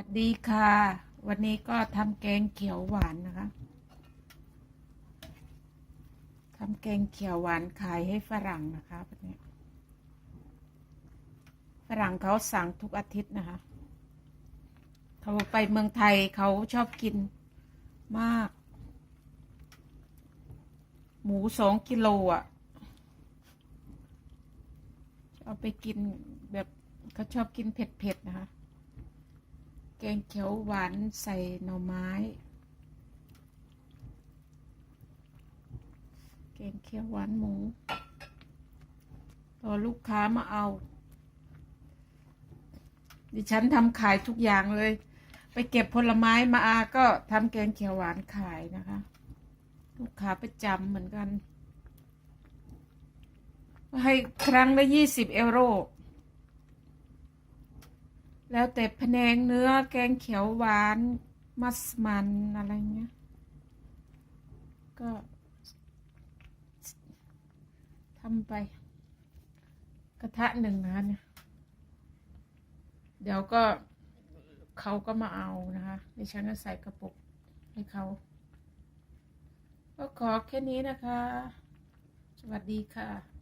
วัสดีค่ะ วันนี้ก็ทำแกงเขียวหวานนะคะทำแกงเขียวหวานขายให้ฝรั่งนะคะวันนี้ฝรั่งเขาสั่งทุกอาทิตย์นะคะ เขาไปเมืองไทยเขาชอบกินมาก หมูสองกิโลอะ เอาไปกินแบบเขาชอบกินเผ็ดๆนะคะ งเขียวหวานใส่หน่อไม้ แกงเขียวหวานหมูรอลูกค้ามาเอา ดิฉันทำขายทุกอย่างเลย ไปเก็บผลไม้มาอาก็ทำแกงเขียวหวานขายนะคะ ลูกค้าประจำเหมือนกัน ให้ครั้งละยี่สิบเอโร แล้วแต่แผนงเนื้อแกงเขียวหวาน มัสมันอะไรเงี้ย ก็ทำไป กระทะหนึ่งนะเนี่ย เดี๋ยวก็เขาก็มาเอานะคะดิฉันก็ใส่กระปุกให้เขา ก็ขอแค่นี้นะคะ สวัสดีค่ะ